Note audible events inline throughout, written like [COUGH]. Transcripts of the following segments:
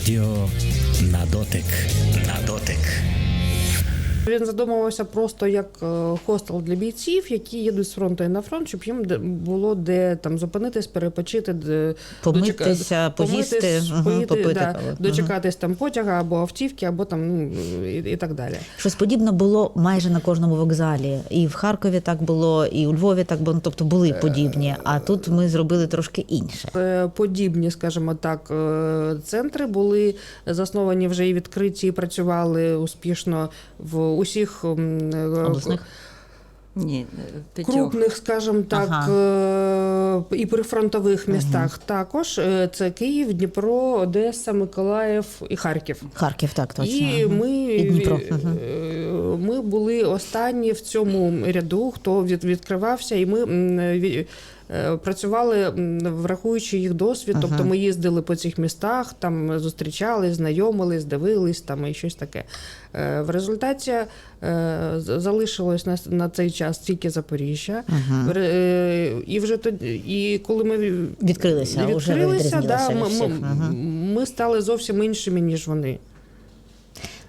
Радіо на дотик. На дотик. Він задумувався просто як е, хостел для бійців, які їдуть з фронту і на фронт, щоб їм було де там зупинитись, перепочити, де Помитися, поїсти, поїти, попити да, дочекатись там потяга або автівки, або там ну і, і так далі. Щось подібне було майже на кожному вокзалі. І в Харкові так було, і у Львові так було. Ну, Тобто були подібні. А тут ми зробили трошки інше. Е, Подібні, скажімо так, е, центри були засновані вже і відкриті, і працювали успішно в усіх е, Обласних Ні, п'ятьох. крупних, скажімо так, ага. і прифронтових містах також. Е, Це Київ, Дніпро, Одеса, Миколаїв і Харків. Харків, так точно. І ми, І Дніпро. Ми були останні в цьому ряду, хто від, відкривався, і ми е, працювали, врахуючи їх досвід. Тобто ми їздили по цих містах, там зустрічались, знайомились, дивились там і щось таке. Е, В результаті е, залишилось на, на цей час тільки Запоріжжя. Е, І вже тоді, і коли ми ві- Відкрилися, відкрилися, да, ми, ми, Мгм. ми стали зовсім іншими, ніж вони.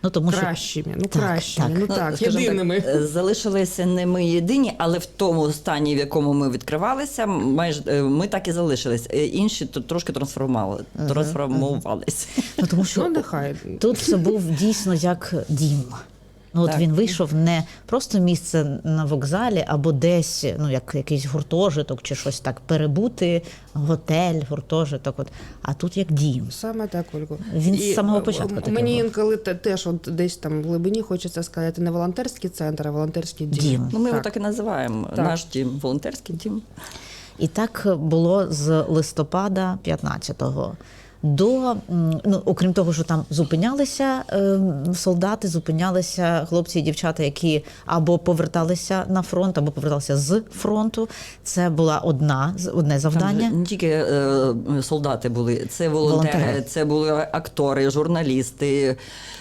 Ну тому що Кращими, ну Так, кращими, так. ну Ну, так, скажімо єдиними. так, залишилися не ми єдині, але в тому стані, в якому ми відкривалися, майже е, ми так і залишились. Е, Інші то трошки трансформували, трансформувалися. ну тому що Ну, нехай. тут це був дійсно як дім. Ну, от Так. він вийшов не просто місце на вокзалі або десь, ну як якийсь гуртожиток чи щось так перебути, готель, гуртожиток. От а тут як дім. Саме так, Ольго. Він з самого е, початку таким Мені був. інколи теж от десь там в глибині хочеться сказати не волонтерський центр, а волонтерський дім. Дім. Ну, ми його так і називаємо. Так. Наш дім, волонтерський дім. І так було з листопада 15-го. До ну, окрім того, що там зупинялися е, солдати, зупинялися хлопці і дівчата, які або поверталися на фронт, або поверталися з фронту. Це була одна з- одне завдання. же не тільки е, солдати були, це волонтери, Волонтери. це були актори, журналісти,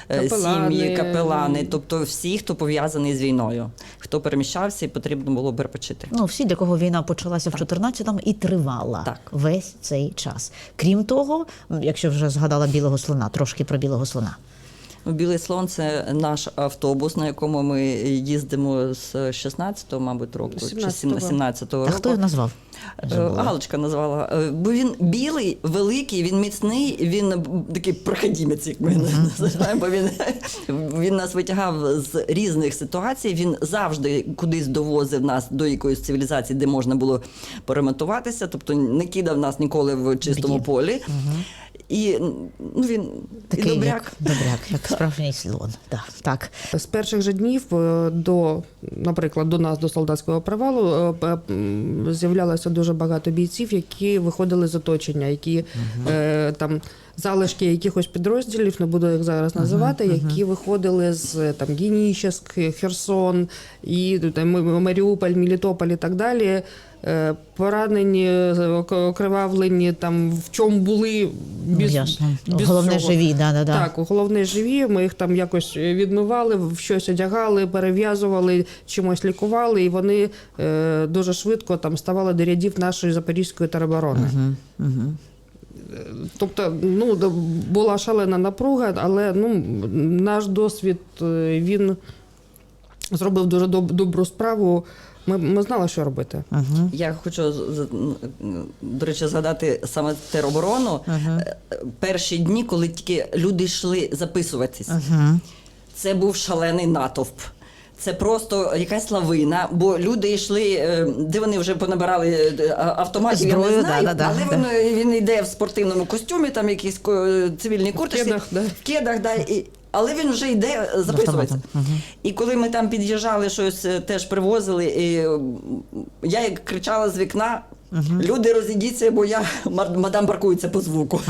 е, Капелани. сім'ї, капелани, тобто всі, хто пов'язаний з війною, хто переміщався і потрібно було перепочити. Ну, всі, для кого війна почалася в 14-му і тривала Так. весь цей час. Крім того, якщо вже згадала білого слона, трошки про білого слона. Ну, Білий слон це наш автобус, на якому ми їздимо з 16-го, мабуть, року, чи 17-го. 17-го А хто його назвав? Е, Галочка назвала. Е, Бо він білий, великий, він міцний, він такий проходімець, як ми називаємо. Бо він, він нас витягав з різних ситуацій. Він завжди кудись довозив нас до якоїсь цивілізації, де можна було поремонтуватися. Тобто не кидав нас ніколи в чистому Біді. полі. І ну, він і Такий добряк. як добряк, як справжній слон. Да, так. З перших же днів е, до, наприклад, до нас, до солдатського провалу, е, з'являлося дуже багато бійців, які виходили з оточення, які е, там. Залишки якихось підрозділів, не буду їх зараз називати, які виходили з там Генічеськ, Херсон і там, Маріуполь, Мелітополь і так далі. Е, Поранені, ок- окривавлені, там в чому були Ну, без, ясно. без Головне всього. живі, да, да, да. Так, головне живі. Ми їх там якось відмивали, в щось одягали, перев'язували, чимось лікували, і вони е, дуже швидко там ставали до рядів нашої запорізької тероборони. Угу, угу. Тобто, ну була шалена напруга, але ну наш досвід е, він зробив дуже доб- добру справу. Ми, ми знали, що робити. Угу. Я хочу до речі згадати саме тероборону. Е, Перші дні, коли тільки люди йшли записуватись. Угу. Це був шалений натовп. Це просто якась лавина, бо люди йшли, е, де вони вже понабирали е, а- автоматів, я не знаю, да, да, але да. Він, він йде в спортивному костюмі, там якісь цивільні курточці, кедах, да. в кедах, да, і, але він вже йде е, записуватися. І коли ми там під'їжджали, щось е, теж привозили, і е, я як кричала з вікна: люди розійдіться, бо я мадам паркується по звуку.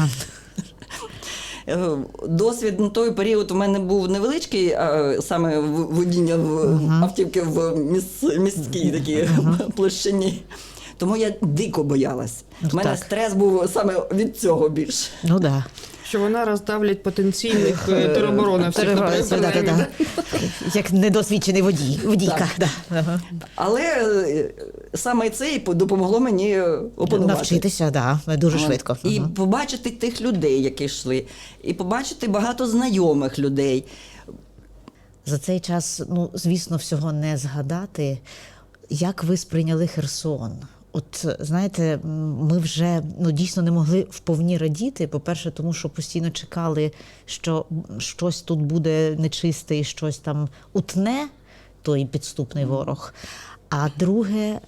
Е, Досвід на той період у мене був невеличкий, а саме в- водіння в автівки в міс- міській такій [LAUGHS] площині. Тому я дико боялась. Ну, У мене так. стрес був саме від цього більше. Ну да. Що вона роздавлять потенційних е, тероборонівців. Тероборонців, да, да, да. Як недосвідчений водій, водійка. Да. Ага. Але е, саме це і допомогло мені е, опанувати. Навчитися, да, дуже швидко. І Ага. побачити тих людей, які йшли, і побачити багато знайомих людей. За цей час, ну звісно, всього не згадати. Як ви сприйняли Херсон? От знаєте, ми вже ну дійсно не могли вповні радіти. По-перше, тому що постійно чекали, що щось тут буде нечисте і щось там утне, той підступний ворог. А друге,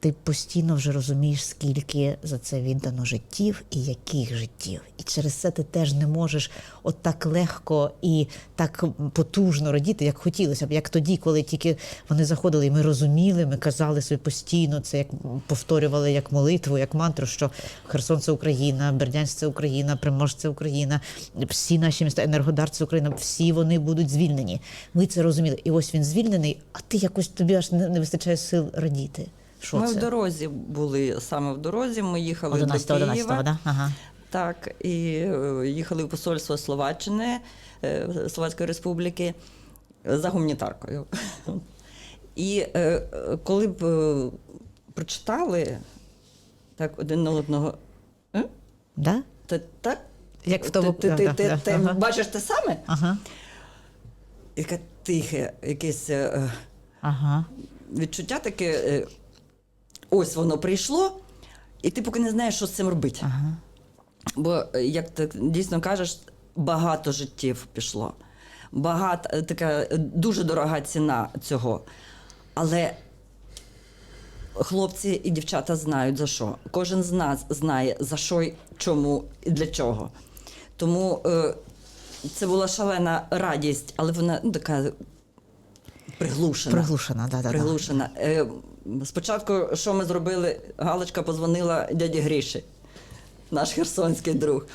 ти постійно вже розумієш, скільки за це віддано життів і яких життів. І через це ти теж не можеш от так легко і так потужно радіти, як хотілося б. Як тоді, коли тільки вони заходили, і ми розуміли, ми казали собі постійно це, як повторювали як молитву, як мантру, що Херсон це Україна, Бердянськ це Україна, Приморськ це Україна, всі наші міста, Енергодар це Україна, всі вони будуть звільнені. Ми це розуміли. І ось він звільнений, а ти якось тобі аж не вистачає сил радіти. Що ми це? в дорозі були саме в дорозі. Ми їхали 11 до 11 да? Ага. Так, і е, їхали в посольство Словаччини, е, Словацької Республіки за гуманітаркою. І е, коли б прочитали так один на одного. «Е? Да? Ти так? Як в тому- ти, ти, да, ти, да, ти, ага. бачиш те саме? Ага. Яке тихе, якесь Ага. відчуття таке. Ось воно прийшло, і ти поки не знаєш, що з цим робити. Ага. Бо, як ти дійсно кажеш, багато життів пішло. Багато, е, така е, дуже дорога ціна цього. Але хлопці і дівчата знають за що. Кожен з нас знає за що, чому і для чого. Тому е, це була шалена радість, але вона ну, така приглушена. Приглушена, да, да, да. Приглушена. Е, спочатку, що ми зробили? Галочка позвонила дяді Гріші, наш херсонський друг.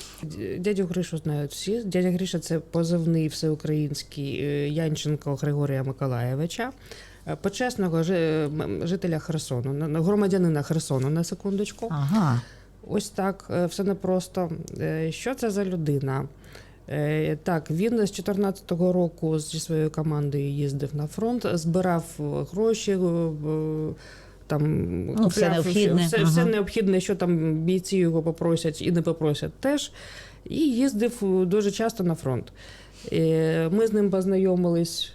Дядю Гришу знають всі. Дядя Гриша це позивний всеукраїнський е, Янченко Григорія Миколаєвича, е, почесного жи- жителя Херсону, на- на- громадянина Херсону на секундочку. Ага. Ось так, е, все непросто. Що це за людина? Е, Так, він з 2014 року зі своєю командою їздив на фронт, збирав е, гроші. е, Там Ну, все необхідне, все, все ага. необхідне, що там бійці його попросять і не попросять теж. І їздив дуже часто на фронт. Ми з ним познайомились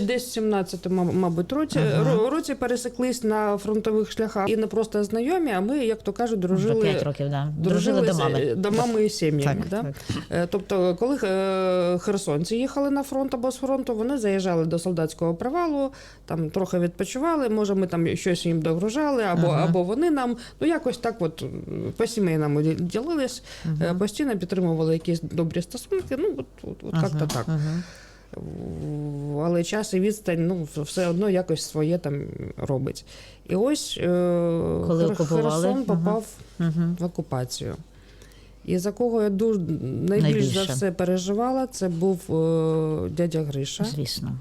десь в 17-му, мабуть, році, Ага. році пересеклись на фронтових шляхах. І не просто знайомі, а ми, як то кажуть, дружили. 5 років, да. Дружили Дружили з- домами. е, домами і сім'ями. Так, да? так. Е, Тобто, коли е, херсонці їхали на фронт або з фронту, вони заїжджали до солдатського привалу, там трохи відпочивали, може, ми там щось їм догружали, або, Ага. або вони нам. Ну, якось так от по сімейному ділились, е, постійно підтримували якісь добрі стосунки. Ну, от, от, от Ага, як-то так. ага. Але час і відстань, ну, все одно якось своє там робить. І ось е, Коли Хер- Херсон попав Мгм. в окупацію. І за кого я дуже найбільш Найбільше. за все переживала, це був е, дядя Гриша Звісно.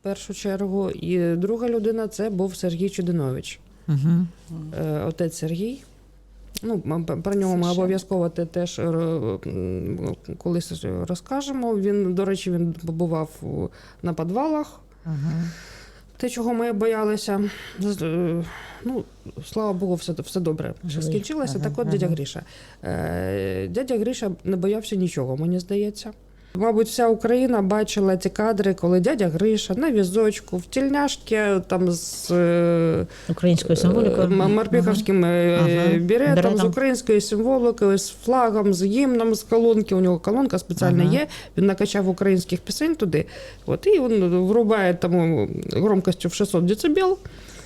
в першу чергу. І друга людина це був Сергій Чудинович, Угу. е, отець Сергій. Ну, про нього ми обов'язково те теж е, колись розкажемо. Він, до речі, він побував на підвалах. Те, чого ми боялися, е, ну, слава Богу, все, все добре. Що скінчилося, Ага, так от дядя. Гріша. Е, дядя Гріша не боявся нічого, мені здається. Мабуть, вся Україна бачила ці кадри, коли дядя Гриша на візочку, в тільняшки там з е, Українською символікою. е, м- морпіховським е, Ага. беретом, Беретом. з українською символикою, з флагом, з гімном, з колонки. У нього колонка спеціальна Ага. є. Він накачав українських пісень туди. От, і він врубає тому громкостю в 600 дБ.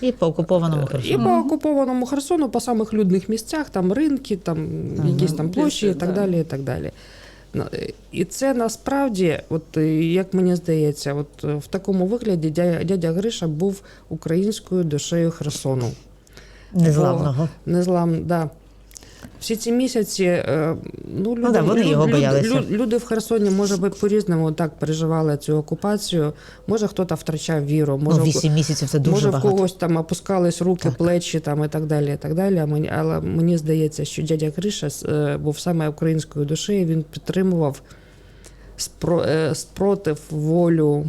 І по окупованому Херсону. І по окупованому Херсону, по самих людних місцях, там ринки, там якісь там площі і так да. далі. І так далі. І це насправді, от е, як мені здається, от е, в такому вигляді дядя, Гриша був українською душею Херсону. Незламного. Незлам, да. Всі ці місяці, е, ну, люди, да, вони його боялися. Люди, люди в Херсоні, може би, по-різному так переживали цю окупацію. Може, хтось втрачав віру, може, Ну, 8 місяців це дуже може багато. в когось там опускались руки, плечі там, і так далі. І так далі. Мені, але мені здається, що дядя Гриша е, був саме українською душею, він підтримував спро, е, спротив, волю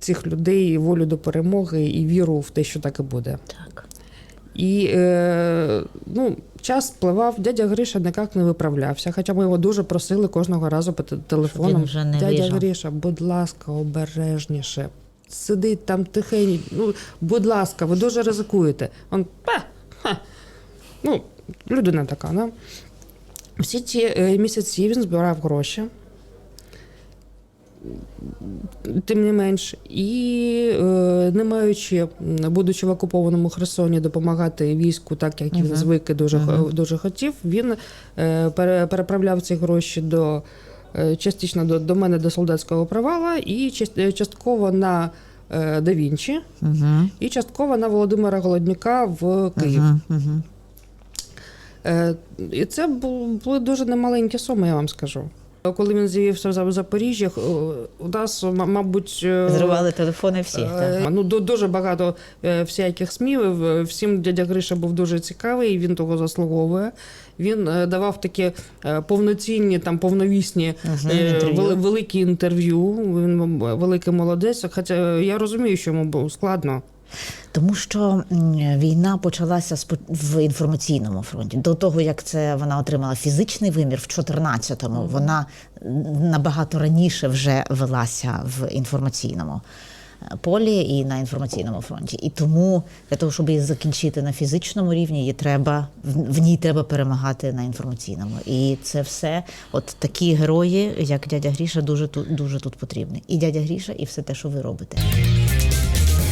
цих людей, волю до перемоги і віру в те, що так і буде. Так. І е, ну, час спливав, дядя Гриша ніяк не виправлявся, хоча ми його дуже просили кожного разу по те- телефоном. він вже не дядя виїжджав». Гриша, будь ласка, обережніше. Сидить там тихенько. Ну, будь ласка, ви дуже ризикуєте. Он, па, ха. Ну, людина така, да? Всі ці е, місяці він збирав гроші. Тим не менш, і е, не маючи, будучи в окупованому Херсоні, допомагати війську, так як він звик і дуже, х- дуже хотів, він е, переправляв ці гроші до е, частично до, до мене до солдатського провала і част- частково на е, Да Вінчі, Угу. і частково на Володимира Голоднюка в Київ. Угу. Угу. Е, І це були дуже немаленькі суми, я вам скажу. Коли він з'явився в Запоріжжі, у нас, мабуть, е, Зривали телефони всіх. е, Так. ну, ду- дуже багато е, всяких СМІ. Всім дядя Гриша був дуже цікавий, і він того заслуговує. Він давав такі повноцінні, там повновісні е, інтерв'ю. великі інтерв'ю. Він великий молодець. Хоча я розумію, що йому було складно. Тому що війна почалася в інформаційному фронті. До того як це вона отримала фізичний вимір в 14-му, вона набагато раніше вже велася в інформаційному е, полі і на інформаційному фронті. І тому для того, щоб її закінчити на фізичному рівні, її треба в в ній треба перемагати на інформаційному. І це все, от такі герої, як дядя Гріша, дуже тут дуже тут потрібні. І дядя Гріша, і все те, що ви робите.